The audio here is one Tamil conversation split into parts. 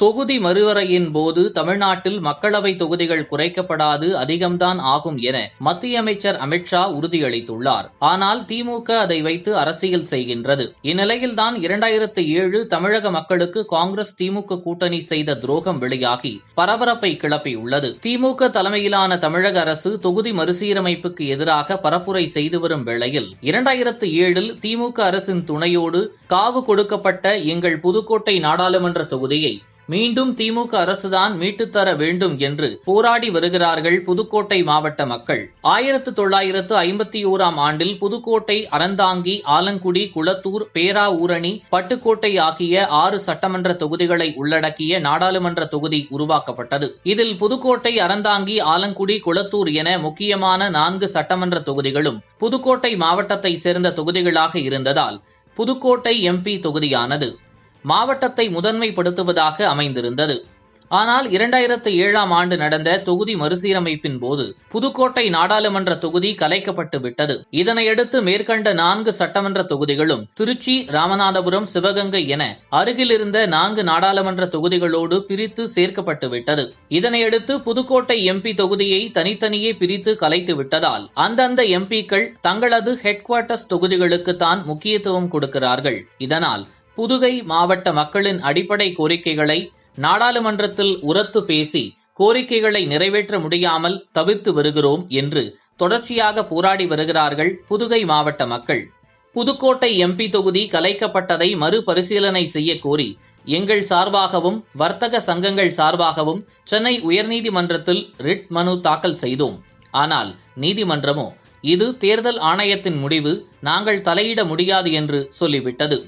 தொகுதி மறுவரையின் போது தமிழ்நாட்டில் மக்களவை தொகுதிகள் குறைக்கப்படாது அதிகம்தான் ஆகும் என மத்திய அமைச்சர் அமித்ஷா உறுதியளித்துள்ளார். ஆனால் திமுக அதை வைத்து அரசியல் செய்கின்றது. இந்நிலையில்தான் இரண்டாயிரத்து ஏழு தமிழக மக்களுக்கு காங்கிரஸ் திமுக கூட்டணி செய்த துரோகம் வெளியாகி பரபரப்பை கிளப்பியுள்ளது. திமுக தலைமையிலான தமிழக அரசு தொகுதி மறுசீரமைப்புக்கு எதிராக பரப்புரை செய்து வரும் வேளையில் இரண்டாயிரத்து ஏழில் திமுக அரசின் துணையோடு காவு கொடுக்கப்பட்ட எங்கள் புதுக்கோட்டை நாடாளுமன்ற தொகுதியை மீண்டும் திமுக அரசுதான் மீட்டுத்தர வேண்டும் என்று போராடி வருகிறார்கள் புதுக்கோட்டை மாவட்ட மக்கள். ஆயிரத்து தொள்ளாயிரத்து ஐம்பத்தி ஓராம் ஆண்டில் புதுக்கோட்டை அறந்தாங்கி ஆலங்குடி குளத்தூர் பேராவூரணி பட்டுக்கோட்டை ஆகிய ஆறு சட்டமன்ற தொகுதிகளை உள்ளடக்கிய நாடாளுமன்ற தொகுதி உருவாக்கப்பட்டது. இதில் புதுக்கோட்டை அறந்தாங்கி ஆலங்குடி குளத்தூர் என முக்கியமான நான்கு சட்டமன்ற தொகுதிகளும் புதுக்கோட்டை மாவட்டத்தை சேர்ந்த தொகுதிகளாக இருந்ததால் புதுக்கோட்டை எம்பி தொகுதியானது. மாவட்டத்தை முதன்மைப்படுத்துவதாக அமைந்திருந்தது. ஆனால் இரண்டாயிரத்து ஏழாம் ஆண்டு நடந்த தொகுதி மறுசீரமைப்பின் போது புதுக்கோட்டை நாடாளுமன்ற தொகுதி கலைக்கப்பட்டு விட்டது. இதனையடுத்து மேற்கண்ட நான்கு சட்டமன்ற தொகுதிகளும் திருச்சி ராமநாதபுரம் சிவகங்கை என அருகிலிருந்த நான்கு நாடாளுமன்ற தொகுதிகளோடு பிரித்து சேர்க்கப்பட்டு விட்டது. இதனையடுத்து புதுக்கோட்டை எம்பி தொகுதியை தனித்தனியே பிரித்து கலைத்து விட்டதால் அந்தந்த எம்பிக்கள் தங்களது ஹெட் குவார்ட்டர்ஸ் தொகுதிகளுக்கு தான் முக்கியத்துவம் கொடுக்கிறார்கள். இதனால் புதுகை மாவட்ட மக்களின் அடிப்படை கோரிக்கைகளை நாடாளுமன்றத்தில் உரத்து பேசி கோரிக்கைகளை நிறைவேற்ற முடியாமல் தவிர்த்து வருகிறோம் என்று தொடர்ச்சியாக போராடி வருகிறார்கள் புதுகை மாவட்ட மக்கள். புதுக்கோட்டை எம்பி தொகுதி கலைக்கப்பட்டதை மறுபரிசீலனை செய்ய கோரி எங்கள் சார்பாகவும் வர்த்தக சங்கங்கள் சார்பாகவும் சென்னை உயர்நீதிமன்றத்தில் ரிட் மனு தாக்கல் செய்தோம். ஆனால் நீதிமன்றமோ இது தேர்தல் ஆணையத்தின் முடிவு நாங்கள் தலையிட முடியாது என்று சொல்லிவிட்டது.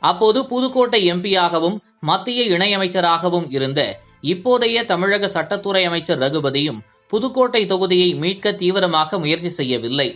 அப்போது புதுக்கோட்டை எம்பியாகவும் மத்திய இணையமைச்சராகவும் இருந்த இப்போதைய தமிழக சட்டத்துறை அமைச்சர் ரகுபதியும் புதுக்கோட்டை தொகுதியை மீட்க தீவிரமாக முயற்சி செய்யவில்லை.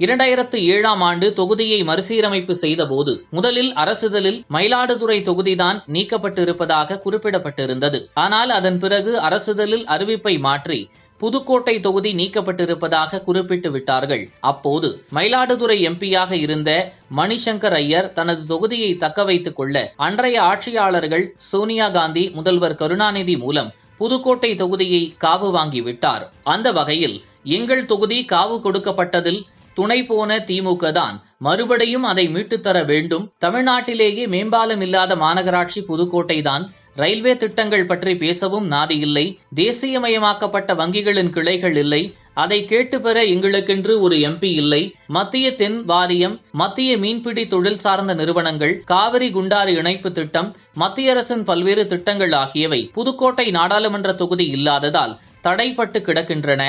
இரண்டாயிரத்து ஏழாம் ஆண்டு தொகுதியை மறுசீரமைப்பு செய்தபோது முதலில் அரசுதலில் மயிலாடுதுறை தொகுதிதான் நீக்கப்பட்டிருப்பதாக குறிப்பிடப்பட்டிருந்தது. ஆனால் அதன் பிறகு அரசுதலில் அறிவிப்பை மாற்றி புதுக்கோட்டை தொகுதி நீக்கப்பட்டிருப்பதாக குறிப்பிட்டு விட்டார்கள். அப்போது மயிலாடுதுறை எம்பியாக இருந்த மணிசங்கர் ஐயர் தனது தொகுதியை தக்க வைத்துக் கொள்ள அன்றைய ஆட்சியாளர்கள் சோனியா காந்தி முதல்வர் கருணாநிதி மூலம் புதுக்கோட்டை தொகுதியை காவு வாங்கிவிட்டார் அந்த வகையில் எங்கள் தொகுதி காவு கொடுக்கப்பட்டதில் துணை போன திமுக தான் மறுபடியும் அதை மீட்டுத்தர வேண்டும். தமிழ்நாட்டிலேயே மேம்பாலம் இல்லாத மாநகராட்சி புதுக்கோட்டை தான் ரயில்வே திட்டங்கள் பற்றி பேசவும் நாதி இல்லை. தேசியமயமாக்கப்பட்ட வங்கிகளின் கிளைகள் இல்லை. அதை கேட்டு பெற எங்களுக்கென்று ஒரு எம்பி இல்லை. மத்திய தென் வாரியம் மத்திய மீன்பிடி தொழில் சார்ந்த நிறுவனங்கள் காவிரி குண்டாறு இணைப்பு திட்டம் மத்திய அரசின் பல்வேறு திட்டங்கள் ஆகியவை புதுக்கோட்டை நாடாளுமன்ற தொகுதி இல்லாததால் தடைப்பட்டு கிடக்கின்றன.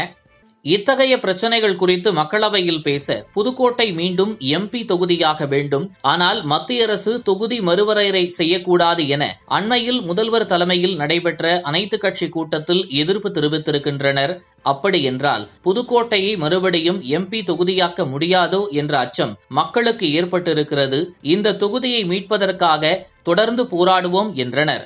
இத்தகைய பிரச்சனைகள் குறித்து மக்களவையில் பேச புதுக்கோட்டை மீண்டும் எம்பி தொகுதியாக வேண்டும். ஆனால் மத்திய அரசு தொகுதி மறுவரையறை செய்யக்கூடாது என அண்மையில் முதல்வர் தலைமையில் நடைபெற்ற அனைத்து கட்சி கூட்டத்தில் எதிர்ப்பு தெரிவித்திருக்கின்றனர். அப்படி என்றால் புதுக்கோட்டையை மறுபடியும் எம்பி தொகுதியாக்க முடியாதோ என்ற அச்சம் மக்களுக்கு ஏற்பட்டிருக்கிறது. இந்த தொகுதியை மீட்பதற்காக தொடர்ந்து போராடுவோம் என்றனர்.